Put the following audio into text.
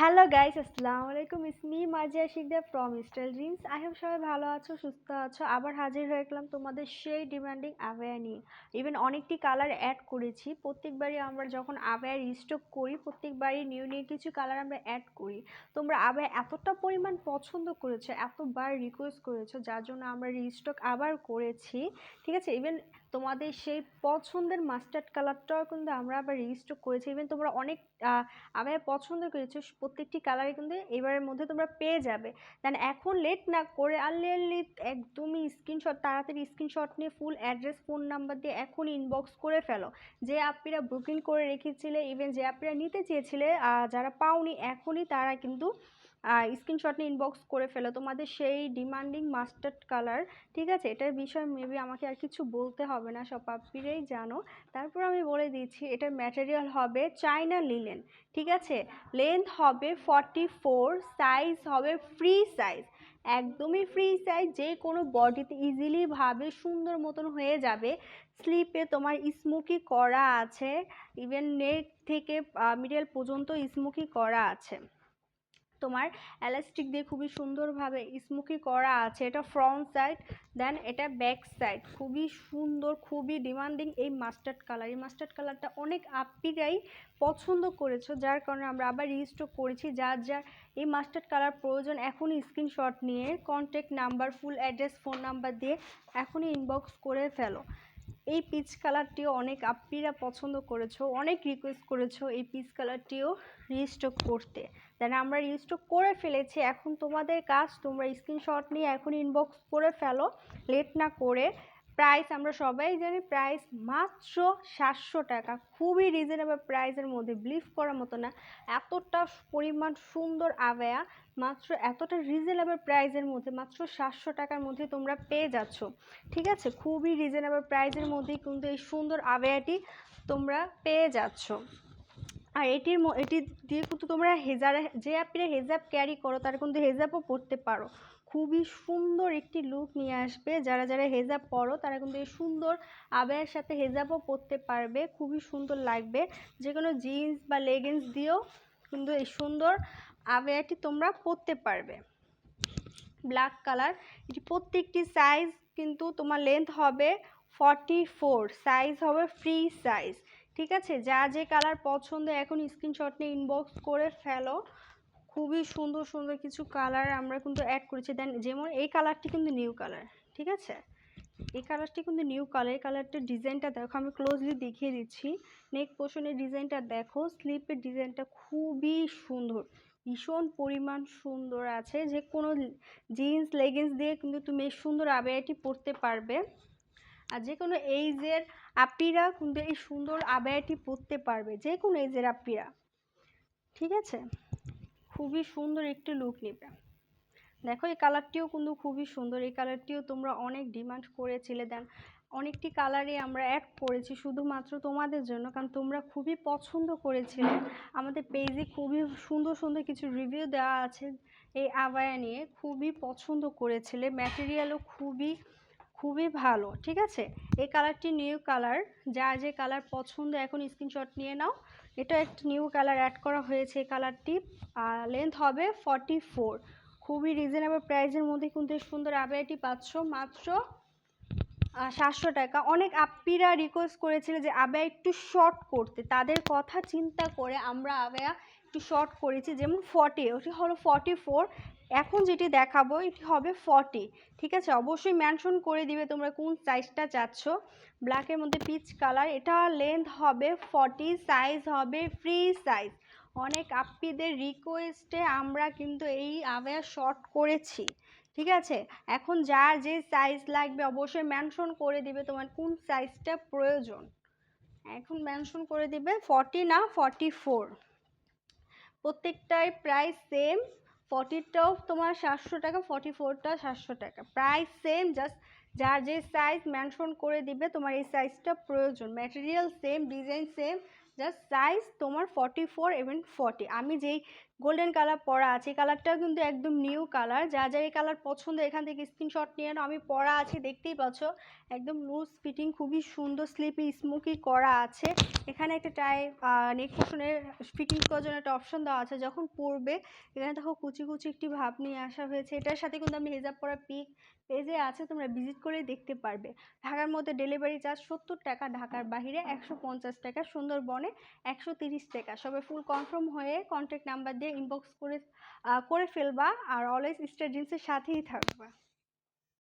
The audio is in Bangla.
হ্যালো গাইস আসসালামু আলাইকুম ইসমি Marjia Sikdar from style dreams I hope সবাই ভালো আছো, সুস্থ আছো। আবার হাজির হয়ে গেলাম তোমাদের সেই ডিমান্ডিং আবেয়া নিয়ে। ইভেন অনেকটি কালার অ্যাড করেছি। প্রত্যেকবারই আমরা যখন আবেয়ার স্টক করি, প্রত্যেকবারই নিউ নিউ কিছু কালার আমরা অ্যাড করি। তোমরা আবেয়া এতটা পরিমাণ পছন্দ করেছ, এতবার রিকোয়েস্ট করেছ, যার জন্য আমরা রিস্টক আবার করেছি। ঠিক আছে? ইভেন তোমাদের সেই পছন্দের মাস্টার্ড কালারটাও কিন্তু আমরা আবার রিস্টক করেছি। ইভেন তোমরা অনেক আবেয়া পছন্দ করেছ, প্রত্যেকটি কালারই কিন্তু এবারের মধ্যে তোমরা পেয়ে যাবে। দেন এখন লেট না করে আর্লি একদমই স্ক্রিনশট তাড়াতাড়ি স্ক্রিনশট নিয়ে ফুল অ্যাড্রেস ফোন নাম্বার দিয়ে এখন ইনবক্স করে ফেলো। যে আপনিরা বুকিং করে রেখেছিলে ইভেন যে আপনিরা নিতে চেয়েছিলে যারা পাওনি, এখনই তারা কিন্তু স্ক্রিনশট নিয়ে ইনবক্স করে ফেলো। তোমাদের সেই ডিমান্ডিং মাস্টার্ড কালার ঠিক আছে? এটার বিষয়ে মেবি আমাকে আর কিছু বলতে হবে না, সব পাপ্পিরাই জানো। তারপর আমি বলে দিচ্ছি, এটার ম্যাটেরিয়াল হবে চায়না লিলেন ঠিক আছে? লেন্থ হবে ফর্টি ফোর সাইজ হবে ফ্রি সাইজ একদমই ফ্রি সাইজ যে কোনো বডিতে ইজিলি ভাবে সুন্দর মতন হয়ে যাবে। স্লিপে তোমার স্মোকি করা আছে ইভেন নেক থেকে মিডল পর্যন্ত স্মোকি করা আছে। তোমার এলাস্টিক দিয়ে খুবই সুন্দরভাবে স্মুকি করা আছে। এটা ফ্রন্ট সাইড দেন এটা ব্যাক সাইড খুবই সুন্দর, খুবই ডিমান্ডিং এই মাস্টার্ড কালার এই মাস্টার্ড কালারটা অনেক আপিরাই পছন্দ করেছ, যার কারণে আমরা আবার রিস্টক করেছি। যার যার এই মাস্টার্ড কালার প্রয়োজন, এখনই স্ক্রিনশট নিয়ে contact number full address phone number দিয়ে এখনই ইনবক্স করে ফেলো। এই পিচ কালারটিও অনেক আপ্পিরা পছন্দ করেছ, অনেক রিকোয়েস্ট করেছ এই পিচ কালারটিও রিস্টক করতে। দেন আমরা রিস্টক করে ফেলেছি, এখন তোমাদের কাজ তোমরা স্ক্রিনশট নিয়ে এখন ইনবক্স করে ফেলো লেট না করে প্রাইস আমরা সবাই জানি প্রাইস মাত্র সাতশো টাকা। খুবই রিজনেবল প্রাইসের মধ্যে বিলিভ করার মতো না। এতটা পরিমাণ সুন্দর আবেয়া, মাত্র এতটা রিজনেবল প্রাইসের মধ্যে, মাত্র সাতশো টাকার মধ্যে তোমরা পেয়ে যাচ্ছ। ঠিক আছে? খুবই রিজনেবল প্রাইসের মধ্যেই কিন্তু এই সুন্দর আবেয়াটি তোমরা পেয়ে যাচ্ছ। আর এটির এটি দিয়ে কিন্তু তোমরা হেজার যে আপনি হেজাব ক্যারি করো, তার কিন্তু হেজাবও পরতে পারো। খুবই সুন্দর একটি লুক নিয়ে আসবে। যারা যারা হেজাব পরো, তারা কিন্তু এই সুন্দর আবের সাথে হেজাবও পরতে পারবে। খুবই সুন্দর লাগবে। যে কোনো জিন্স বা লেগিংস দিয়েও কিন্তু এই সুন্দর আবেয়াটি তোমরা পরতে পারবে। ব্ল্যাক কালার এটি প্রত্যেকটি সাইজ কিন্তু তোমার লেন্থ হবে ফর্টি ফোর সাইজ হবে ফ্রি সাইজ ঠিক আছে? যা যে কালার পছন্দ, এখন স্ক্রিনশট নিয়ে ইনবক্স করে ফেলো। খুবই সুন্দর সুন্দর কিছু কালার আমরা কিন্তু অ্যাড করেছি। দেন যেমন এই কালারটি কিন্তু নিউ কালার ঠিক আছে? এই কালারটি কিন্তু নিউ কালার এই কালারটির ডিজাইনটা দেখো, আমি ক্লোজলি দেখিয়ে দিচ্ছি। নেক পোষণের ডিজাইনটা দেখো স্লিপের ডিজাইনটা খুবই সুন্দর, ভীষণ পরিমাণ সুন্দর আছে। যে কোনো জিন্স লেগিংস দিয়ে কিন্তু তুমি সুন্দর আবেয়াটি পরতে পারবে। আর যে কোনো এইজের আপিরা কিন্তু এই সুন্দর আবেয়াটি পরতে পারবে, যে কোনো এইজের আপিরা, ঠিক আছে? খুবই সুন্দর একটি লুক নেবে। দেখো, এই কালারটিও কিন্তু খুবই সুন্দর। এই কালারটিও তোমরা অনেক ডিমান্ড করেছিলে দেন অনেকটি কালারই আমরা অ্যাড করেছি শুধুমাত্র তোমাদের জন্য, কারণ তোমরা খুবই পছন্দ করেছিলে। আমাদের পেজে খুবই সুন্দর সুন্দর কিছু রিভিউ দেওয়া আছে। এই আবায়া নিয়ে খুবই পছন্দ করেছিলে। ম্যাটেরিয়ালও খুবই খুবই ভালো, ঠিক আছে? এই কালারটি নিউ কালার যা যে কালার পছন্দ এখন স্ক্রিনশট নিয়ে নাও। এটা একটা নিউ কালার অ্যাড করা হয়েছে এই কালারটি লেন্থ হবে ফর্টি ফোর খুবই রিজনেবল প্রাইসের মধ্যে কিন্তু সুন্দর আবেয়াটি পাচ্ছ মাত্র সাতশো টাকা। অনেক আপ্পিরা রিকোয়েস্ট করেছিল যে আবেয়া একটু শর্ট করতে। তাদের কথা চিন্তা করে আমরা আবেয়া একটু শর্ট করেছি, যেমন ফর্টি ওটি হলো ফর্টি ফোর এখন যেটি দেখাবো, এটি হবে ফর্টি ঠিক আছে? অবশ্যই মেনশন করে দিবে তোমরা কোন সাইজটা চাচ্ছ। ব্ল্যাকের মধ্যে পিচ কালার এটা লেন্থ হবে ফর্টি সাইজ হবে ফ্রি সাইজ অনেক আপ্পিদের রিকোয়েস্টে আমরা কিন্তু এই আবেয়া শর্ট করেছি, ঠিক আছে? এখন যার যে সাইজ লাগবে, অবশ্যই মেনশন করে দিবে তোমার কোন সাইজটা প্রয়োজন। এখন মেনশন করে দিবে ফর্টি না ফর্টি ফোর প্রত্যেকটাই প্রাইস সেম ফর্টিটাও তোমার সাতশো টাকা ফর্টি ফোরটা সাতশো টাকা। প্রায় সেম জাস্ট যার যে সাইজ মেনশন করে দিবে, তোমার এই সাইজটা প্রয়োজন। Material same design same just size তোমার ফর্টি ফোর এবং ফর্টি আমি যেই গোল্ডেন কালার পরা আছে। কালারটাও কিন্তু একদম নিউ কালার যা যা এই কালার পছন্দ, এখান থেকে স্ক্রিনশট নিয়ে নাও। আমি পরা আছি, দেখতেই পাচ্ছ। একদম লুজ ফিটিং খুবই সুন্দর স্লিপি স্মোকি করা আছে। এখানে একটা টাই নেক পোর্শনের ফিটিং করার জন্য একটা অপশন দেওয়া আছে। যখন পরবে, এখানে দেখো কুচি কুচি একটি ভাব নিয়ে আসা হয়েছে। এটার সাথে কিন্তু আমি হেজাব পরা পিক পেজে আছে, তোমরা ভিজিট করেই দেখতে পারবে। ঢাকার মধ্যে ডেলিভারি চার্জ সত্তর টাকা, ঢাকার বাইরে একশো টাকা, সুন্দরবনে একশো টাকা। সবাই ফুল কনফার্ম হয়ে কন্ট্যাক্ট নাম্বার দিয়ে ইনবক্স করে করে ফেলবা আর অলওয়েজ স্টার সাথেই থাকবা।